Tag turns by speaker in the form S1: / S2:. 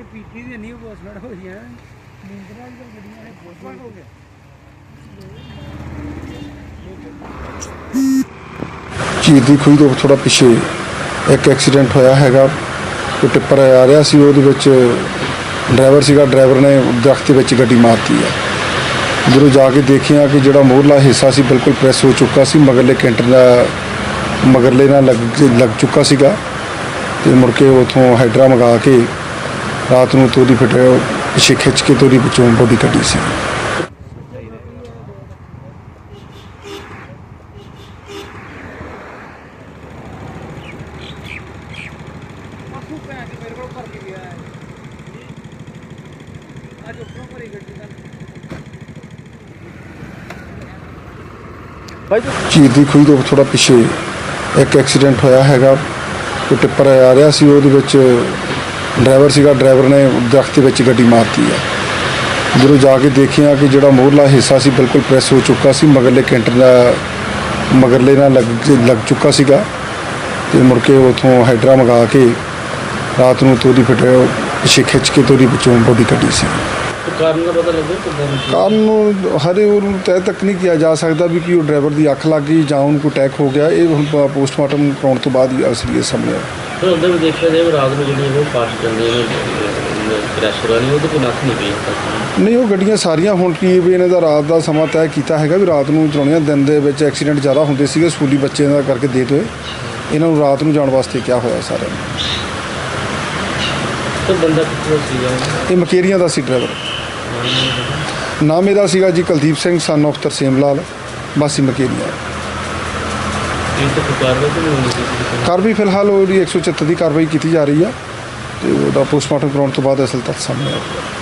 S1: ਨੇ ਪੀਤੀ ਦੀ ਨਹੀਂ ਪੋਸਟਮੈਂਟ ਹੋਈਆਂ ਨੀਂਦਰਾਂ ਦੀ ਗੱਡੀਆਂ ਨੇ ਪੋਸਟਮੈਂਟ ਹੋ ਗਿਆ।
S2: ਝੀਲ ਦੀ ਖੂਹ ਤੋਂ ਥੋੜਾ ਪਿੱਛੇ ਇੱਕ ਐਕਸੀਡੈਂਟ ਹੋਇਆ ਹੈਗਾ। ਕੋਈ ਟਿੱਪਰ ਆ ਰਿਹਾ ਸੀ ਉਹਦੇ ਵਿੱਚ ਡਰਾਈਵਰ ਸੀਗਾ ਡਰਾਈਵਰ ਨੇ ਦਰਖਤ ਦੇ ਵਿੱਚ ਗੱਡੀ ਮਾਰਤੀ ਆ ਜਦੋਂ ਜਾ ਕੇ ਦੇਖਿਆ ਕਿ ਜਿਹੜਾ ਮੋਹਰਲਾ ਹਿੱਸਾ ਸੀ ਬਿਲਕੁਲ ਪ੍ਰੈਸ ਹੋ ਚੁੱਕਾ ਸੀ ਮਗਰਲੇ ਕੈਂਟਰ ਦਾ ਮਗਰਲੇ ਨਾਲ ਲੱਗ ਲੱਗ ਚੁੱਕਾ ਸੀਗਾ। ਤੇ ਮੁੜ ਕੇ ਉਥੋਂ ਹਾਈਡਰਾ ਮੰਗਾ ਕੇ ਰਾਤ ਨੂੰ ਤੋਰੀ ਫਿਟ ਪਿੱਛੇ ਖਿੱਚ ਕੇ ਤੋਰੀ ਵਿੱਚੋਂ ਬੋਡੀ ਕੱਢੀ ਸੀ। ਝੀਲ ਦੀ। ਖੂਹ ਤੋਂ ਥੋੜਾ ਪਿੱਛੇ ਇੱਕ ਐਕਸੀਡੈਂਟ ਹੋਇਆ ਹੈਗਾ ਕੋਈ ਟਿੱਪਰ ਆ ਰਿਹਾ ਸੀ ਉਹਦੇ ਵਿੱਚ ਡਰਾਈਵਰ ਸੀਗਾ ਡਰਾਈਵਰ ਨੇ ਦਰਖਤ ਦੇ ਵਿੱਚ ਗੱਡੀ ਮਾਰਤੀ ਆ ਜਦੋਂ ਜਾ ਕੇ ਦੇਖਿਆ ਕਿ ਜਿਹੜਾ ਮੋਹਰਲਾ ਹਿੱਸਾ ਸੀ ਬਿਲਕੁਲ ਪ੍ਰੈਸ ਹੋ ਚੁੱਕਾ ਸੀ ਮਗਰਲੇ ਕੈਂਟਰ ਦਾ ਮਗਰਲੇ ਨਾਲ ਲੱਗ ਲੱਗ ਚੁੱਕਾ ਸੀਗਾ ਤੇ ਮੁੜ ਕੇ ਉਥੋਂ ਹਾਈਡਰਾ ਮੰਗਾ ਕੇ ਰਾਤ ਨੂੰ ਤੋਰੀ ਫਿਟ ਪਿੱਛੇ ਖਿੱਚ ਕੇ ਤੋਰੀ ਵਿੱਚੋਂ ਬੋਡੀ ਕੱਢੀ ਸੀ।
S3: ਕਾਰਨ ਦਾ ਪਤਾ ਲੱਗਿਆ ਕਿੱਦਾਂ
S2: ਕਾਰਨ ਨੂੰ ਹਰੇ ਉਹਨੂੰ ਤੈਅ ਤੱਕ ਨਹੀਂ ਕੀਤਾ ਜਾ ਸਕਦਾ ਵੀ ਕਿ ਉਹ ਡਰਾਈਵਰ ਦੀ ਅੱਖ ਲੱਗ ਗਈ ਜਾਂ ਉਹਨੂੰ ਕੋਈ ਅਟੈਕ ਹੋ ਗਿਆ। ਇਹ ਹੁਣ ਪੋਸਟਮਾਰਟਮ ਕਰਾਉਣ ਤੋਂ ਬਾਅਦ ਹੀ ਅਸਲੀ ਸਾਹਮਣੇ ਆਇਆ
S3: ਉਹਦੇ ਵੀ ਦੇਖਿਆ ਜਾਵੇ ਰਾਤ ਨੂੰ ਜਿਹੜੀ ਉਹ ਪਾਸ ਜਾਂਦੇ ਨੇ ਕ੍ਰੈਸ਼ ਵਾਲੀ ਉਹਦੇ ਕੋਲ ਨੱਥ ਨਹੀਂ ਪਈ।
S2: ਉਹ ਗੱਡੀਆਂ ਸਾਰੀਆਂ ਹੁਣ ਕੀ ਵੀ ਇਹਨਾਂ ਦਾ ਰਾਤ ਦਾ ਸਮਾਂ ਤੈਅ ਕੀਤਾ ਹੈਗਾ ਵੀ ਰਾਤ ਨੂੰ ਚਲਾਉਣੀਆਂ ਦਿਨ ਦੇ ਵਿੱਚ ਐਕਸੀਡੈਂਟ ਜ਼ਿਆਦਾ ਹੁੰਦੇ ਸੀਗੇ ਸਕੂਲੀ ਬੱਚੇ ਦਾ ਕਰਕੇ ਦੇਤ ਹੋਏ। ਇਹਨਾਂ ਨੂੰ ਰਾਤ ਨੂੰ ਜਾਣ ਵਾਸਤੇ ਕਿਹਾ ਹੋਇਆ ਸਾਰਿਆਂ ਨੂੰ।
S3: ਤੇ ਬੰਦਾ ਕਿੱਥੋਂ ਸੀਗਾ?
S2: ਇਹ ਮਕੇਰੀਆਂ ਦਾ ਸੀ ਡਰਾਈਵਰ ਨਾਮ ਇਹਦਾ ਸੀਗਾ ਜੀ ਕੁਲਦੀਪ ਸਿੰਘ ਸਨ of ਤਰਸੇਮ ਲਾਲ ਵਾਸੀ ਮਕੇਰੀਆਂ।
S3: ਤਾਂ ਕੋਈ ਕਾਰਵਾਈ ਤਾਂ ਨਹੀਂ ਹੋਣੀ ਸੀ
S2: ਕਾਰਵਾਈ ਫਿਲਹਾਲ ਉਹਦੀ 174 ਦੀ ਕਾਰਵਾਈ ਕੀਤੀ ਜਾ ਰਹੀ ਆ ਤੇ ਉਹਦਾ ਪੋਸਟਮਾਰਟਮ ਕਰਾਉਣ ਤੋਂ ਬਾਅਦ ਅਸਲ ਤੱਥ ਸਾਹਮਣੇ ਆਏਗਾ